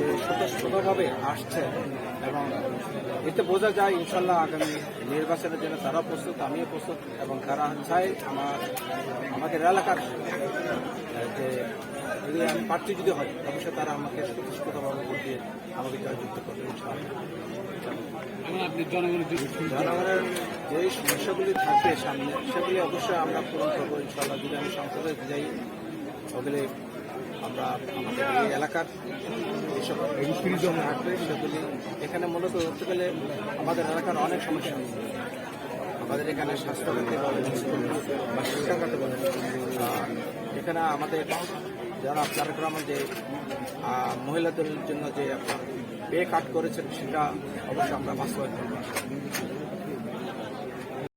যে স্বতঃস্ফূর্তভাবে আসছে এবং এতে বোঝা যায় ইনশাল্লাহ আগামী নির্বাচনের জন্য তারা প্রস্তুত আমিও প্রস্তুত এবং তারা চায় আমার আমাদের এলাকার যে যদি আমি প্রার্থী যদি হয় অবশ্যই তারা আমাকে স্বতঃস্ফূর্তভাবে ভোট দিয়ে আমাকে জয়যুক্ত করবে জনগণের যে সমস্যাগুলি থাকবে সামনে সেগুলি অবশ্যই আমরা পূরণ করব ইনশাল্লাহ যদি আমি সংসদে যাই ওগুলি আমরা আমাদের এই এলাকার যেসব সমস্যা থাকবে সেগুলি এখানে মূলত ধরতে গেলে আমাদের এলাকার অনেক সমস্যা। আমাদের এখানে স্বাস্থ্যখাতে বলেন, বা শিক্ষাখাতে বলেন এখানে আমাদের যারা আপনারা গ্রামে যে মহিলাদের জন্য যে পে কাট করেছেন, সেটা অবশ্যই আমরা বাস্তবায়ন করব